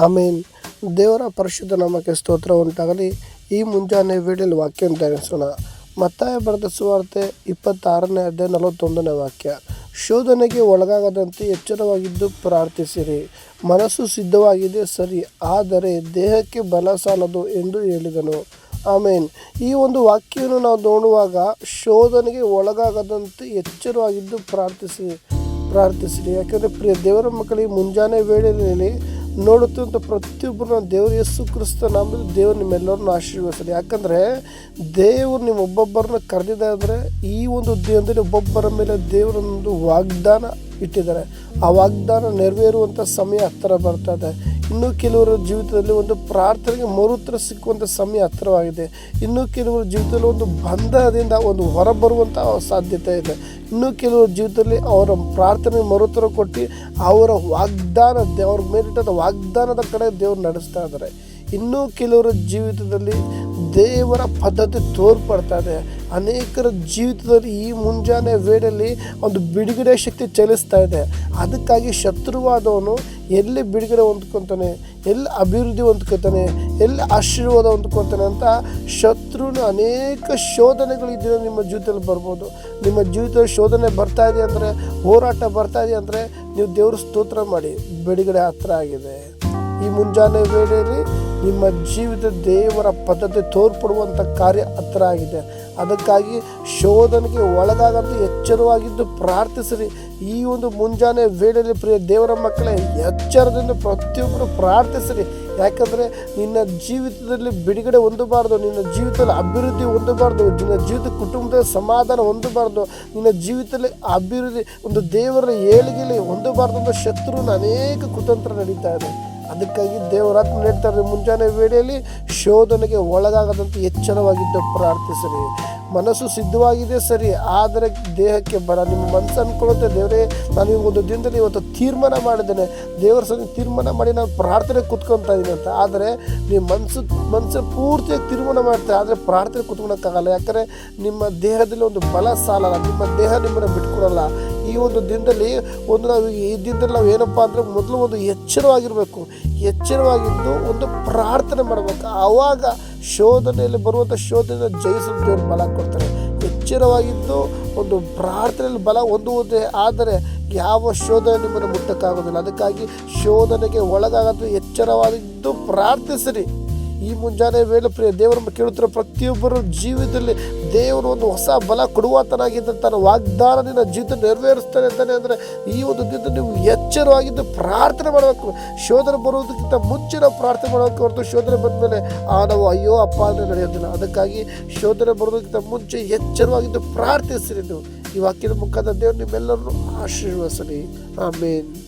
ಆಮೇನ್. ದೇವರ ಪರಿಶುದ್ಧ ನಾಮಕ್ಕೆ ಸ್ತೋತ್ರ ಉಂಟಾಗಲಿ. ಈ ಮುಂಜಾನೆ ವೇಳೆಯಲ್ಲಿ ವಾಕ್ಯ ಧ್ಯಾನಿಸೋಣ ಮತ್ತಾಯ ಬರೆದ ಸುವಾರ್ತೆ ಇಪ್ಪತ್ತಾರನೇ ಅಧ್ಯಾಯ ನಲವತ್ತೊಂದನೇ ವಾಕ್ಯ. ಶೋಧನೆಗೆ ಒಳಗಾಗದಂತೆ ಎಚ್ಚರವಾಗಿದ್ದು ಪ್ರಾರ್ಥಿಸಿರಿ. ಮನಸ್ಸು ಸಿದ್ಧವಾಗಿದೆ, ಸರಿ, ಆದರೆ ದೇಹಕ್ಕೆ ಬಲ ಸಾಲದು ಎಂದು ಹೇಳಿದನು. ಆಮೇನ್. ಈ ಒಂದು ವಾಕ್ಯವನ್ನು ನಾವು ನೋಡುವಾಗ ಶೋಧನೆಗೆ ಒಳಗಾಗದಂತೆ ಎಚ್ಚರವಾಗಿದ್ದು ಪ್ರಾರ್ಥಿಸಿ, ಪ್ರಾರ್ಥಿಸಿರಿ. ಯಾಕೆಂದರೆ ಪ್ರಿಯ ದೇವರ ಮಕ್ಕಳಿಗೆ ಮುಂಜಾನೆ ವೇಳೆಯಲ್ಲಿ ನೋಡುತ್ತಿರುವಂಥ ಪ್ರತಿಯೊಬ್ಬರನ್ನ ದೇವರು ಯೇಸು ಕ್ರಿಸ್ತ ನಾಮದಲ್ಲಿ ದೇವರು ನಿಮ್ಮೆಲ್ಲರನ್ನು ಆಶೀರ್ವದಿಸಲಿ ಯಾಕಂದರೆ ದೇವರು ನಿಮ್ಮ ಒಬ್ಬೊಬ್ಬರನ್ನ ಕರೆದಿದ್ದಾರೆ ಈ ಒಂದು ದಿನದಲ್ಲಿ ಒಬ್ಬೊಬ್ಬರ ಮೇಲೆ ದೇವರೊಂದು ವಾಗ್ದಾನ ಇಟ್ಟಿದ್ದಾರೆ. ಆ ವಾಗ್ದಾನ ನೆರವೇರುವಂಥ ಸಮಯ ಹತ್ತಿರ ಬರ್ತಾ ಇದೆ. ಇನ್ನೂ ಕೆಲವರ ಜೀವಿತದಲ್ಲಿ ಒಂದು ಪ್ರಾರ್ಥನೆಗೆ ಮರುತ್ರ ಸಿಕ್ಕುವಂಥ ಸಮಯ ಹತ್ತಿರವಾಗಿದೆ. ಇನ್ನೂ ಕೆಲವರ ಜೀವಿತದಲ್ಲಿ ಒಂದು ಬಂಧದಿಂದ ಒಂದು ಹೊರಬರುವಂಥ ಸಾಧ್ಯತೆ ಇದೆ. ಇನ್ನೂ ಕೆಲವರ ಜೀವಿತದಲ್ಲಿ ಅವರ ಪ್ರಾರ್ಥನೆ ಮರುತ್ರ ಕೊಟ್ಟು ಅವರ ವಾಗ್ದಾನ ದೇವ್ರ ಮೇಲಿಟ್ಟದ ವಾಗ್ದಾನದ ಕಡೆ ದೇವರು ನಡೆಸ್ತಾ ಇದ್ದಾರೆ. ಇನ್ನೂ ಕೆಲವರ ಜೀವಿತದಲ್ಲಿ ದೇವರ ಪದ್ಧತಿ ತೋರ್ಪಡ್ತಾ ಇದೆ. ಅನೇಕರ ಜೀವಿತದಲ್ಲಿ ಈ ಮುಂಜಾನೆ ವೇಳೆಯಲ್ಲಿ ಒಂದು ಬಿಡುಗಡೆ ಶಕ್ತಿ ಚಲಿಸ್ತಾ ಇದೆ. ಅದಕ್ಕಾಗಿ ಶತ್ರುವಾದವನು ಎಲ್ಲಿ ಬಿಡುಗಡೆ ಹೊಂದ್ಕೊತಾನೆ, ಎಲ್ಲಿ ಅಭಿವೃದ್ಧಿ ಹೊಂದ್ಕೊತಾನೆ, ಎಲ್ಲಿ ಆಶೀರ್ವಾದ ಹೊಂದ್ಕೊತಾನೆ ಅಂತ ಶತ್ರುನ ಅನೇಕ ಶೋಧನೆಗಳು ನಿಮ್ಮ ಜೀವಿತದಲ್ಲಿ ಬರ್ಬೋದು. ನಿಮ್ಮ ಜೀವಿತದಲ್ಲಿ ಶೋಧನೆ ಬರ್ತಾ ಇದೆ ಅಂದರೆ, ಹೋರಾಟ ಬರ್ತಾ ಇದೆ ಅಂದರೆ ನೀವು ದೇವ್ರ ಸ್ತೋತ್ರ ಮಾಡಿ. ಬಿಡುಗಡೆ ಹತ್ರ ಆಗಿದೆ. ಈ ಮುಂಜಾನೆ ವೇಳೆಯಲ್ಲಿ ನಿಮ್ಮ ಜೀವಿತ ದೇವರ ಪದ್ಧತಿ ತೋರ್ಪಡುವಂಥ ಕಾರ್ಯ ಹತ್ರ ಆಗಿದೆ. ಅದಕ್ಕಾಗಿ ಶೋಧನೆಗೆ ಒಳಗಾಗಂತ ಎಚ್ಚರವಾಗಿದ್ದು ಪ್ರಾರ್ಥಿಸಿರಿ. ಈ ಒಂದು ಮುಂಜಾನೆ ವೇಳೆಯಲ್ಲಿ ಪ್ರಿಯ ದೇವರ ಮಕ್ಕಳೇ, ಎಚ್ಚರದಿಂದ ಪ್ರತಿಯೊಬ್ಬರು ಪ್ರಾರ್ಥಿಸಿರಿ. ಯಾಕಂದರೆ ನಿನ್ನ ಜೀವಿತದಲ್ಲಿ ಬಿಡುಗಡೆ ಹೊಂದಬಾರ್ದು, ನಿನ್ನ ಜೀವಿತದಲ್ಲಿ ಅಭಿವೃದ್ಧಿ ಹೊಂದಬಾರ್ದು, ನಿನ್ನ ಜೀವಿತ ಕುಟುಂಬದ ಸಮಾಧಾನ ಹೊಂದಬಾರ್ದು, ನಿನ್ನ ಜೀವಿತದಲ್ಲಿ ಅಭಿವೃದ್ಧಿ, ಒಂದು ದೇವರ ಏಳಿಗೆಯಲ್ಲಿ ಹೊಂದಬಾರ್ದು ಅಂತ ಶತ್ರುನ ಅನೇಕ ಕುತಂತ್ರ ನಡೀತಾ ಇದೆ. ಅದಕ್ಕಾಗಿ ದೇವರಾತ್ಮ ನೀಡ್ತಾರೆ ಮುಂಜಾನೆ ವೇಳೆಯಲ್ಲಿ ಶೋಧನೆಗೆ ಒಳಗಾಗದಂತೆ ಎಚ್ಚರವಾಗಿದ್ದು ಪ್ರಾರ್ಥಿಸಿರಿ. ಮನಸ್ಸು ಸಿದ್ಧವಾಗಿದೆ, ಸರಿ, ಆದರೆ ದೇಹಕ್ಕೆ ಬರ. ನಿಮ್ಮ ಮನಸ್ಸು ಅನ್ಕೊಳ್ಳುತ್ತೆ, ದೇವರೇ, ನಾನು ಒಂದು ದಿನದಲ್ಲಿ ಇವತ್ತು ತೀರ್ಮಾನ ಮಾಡಿದ್ದೇನೆ. ದೇವರ ಸಂಗ ತೀರ್ಮಾನ ಮಾಡಿ ನಾನು ಪ್ರಾರ್ಥನೆ ಕುತ್ಕೊತಾ ಇದ್ದೀನಿ ಅಂತ. ಆದರೆ ನಿಮ್ಮ ಮನಸ್ಸು ಮನಸ್ಸು ಪೂರ್ತಿಯಾಗಿ ತೀರ್ಮಾನ ಮಾಡ್ತಾರೆ ಆದರೆ ಪ್ರಾರ್ಥನೆ ಕುತ್ಕೊಳಕ್ಕಾಗಲ್ಲ. ಯಾಕಂದರೆ ನಿಮ್ಮ ದೇಹದಲ್ಲಿ ಒಂದು ಬಲ ಸಾಲಲ್ಲ, ನಿಮ್ಮ ದೇಹ ನಿಮ್ಮನ್ನು ಬಿಟ್ಕೊಡಲ್ಲ. ಈ ಒಂದು ದಿನದಲ್ಲಿ ಒಂದು ನಾವು ಈ ನಾವು ಏನಪ್ಪ ಅಂದರೆ ಮೊದಲು ಒಂದು ಎಚ್ಚರವಾಗಿರಬೇಕು. ಎಚ್ಚರವಾಗಿದ್ದು ಒಂದು ಪ್ರಾರ್ಥನೆ ಮಾಡಬೇಕು. ಆವಾಗ ಶೋಧನೆಯಲ್ಲಿ ಬರುವಂಥ ಶೋಧನೆ ಜಯಿಸಲು ದೇವರು ಬಲ ಕೊಡ್ತಾರೆ. ಎಚ್ಚರವಾಗಿದ್ದು ಒಂದು ಪ್ರಾರ್ಥನೆಯಲ್ಲಿ ಬಲ ಹೊಂದುವುದೇ ಆದರೆ ಯಾವ ಶೋಧನೆ ನಿಮ್ಮನ್ನು ಮುಟ್ಟಕ್ಕಾಗೋದಿಲ್ಲ. ಅದಕ್ಕಾಗಿ ಶೋಧನೆಗೆ ಒಳಗಾಗದು ಎಚ್ಚರವಾಗಿದ್ದು ಪ್ರಾರ್ಥಿಸಿರಿ. ಈ ಮುಂಜಾನೆ ವೇಳೆ ಪ್ರಿಯ ದೇವರನ್ನು ಕೇಳುತ್ತಿರೋ ಪ್ರತಿಯೊಬ್ಬರ ಜೀವಿತದಲ್ಲಿ ದೇವರು ಒಂದು ಹೊಸ ಬಲ ಕೊಡುವಾತನಾಗಿದ್ದ ತನ್ನ ವಾಗ್ದಾನದಿಂದ ಜೀವಿತ ನೆರವೇರಿಸ್ತಾನೆ ಅಂತಾನೆ ಅಂದರೆ ಈ ಒಂದು ದಿನ ನೀವು ಎಚ್ಚರವಾಗಿದ್ದು ಪ್ರಾರ್ಥನೆ ಮಾಡಬೇಕು. ಶೋಧನೆ ಬರುವುದಕ್ಕಿಂತ ಮುಂಚೆ ನಾವು ಪ್ರಾರ್ಥನೆ ಮಾಡಬೇಕು ಹೊರತು ಶೋಧನೆ ಬಂದ ಮೇಲೆ, ಆ, ನಾವು ಅಯ್ಯೋ, ಅಪ್ಪ, ಅಂದರೆ ನಡೆಯೋದಿಲ್ಲ ಅದಕ್ಕಾಗಿ ಶೋಧನೆ ಬರೋದಕ್ಕಿಂತ ಮುಂಚೆ ಎಚ್ಚರವಾಗಿದ್ದು ಪ್ರಾರ್ಥಿಸಿರಿ ನೀವು. ಈ ವಾಕ್ಯದ ಮುಖಾಂತರ ದೇವರು ನಿಮ್ಮೆಲ್ಲರನ್ನು ಆಶೀರ್ವಸಲಿ ಆಮೇನ್.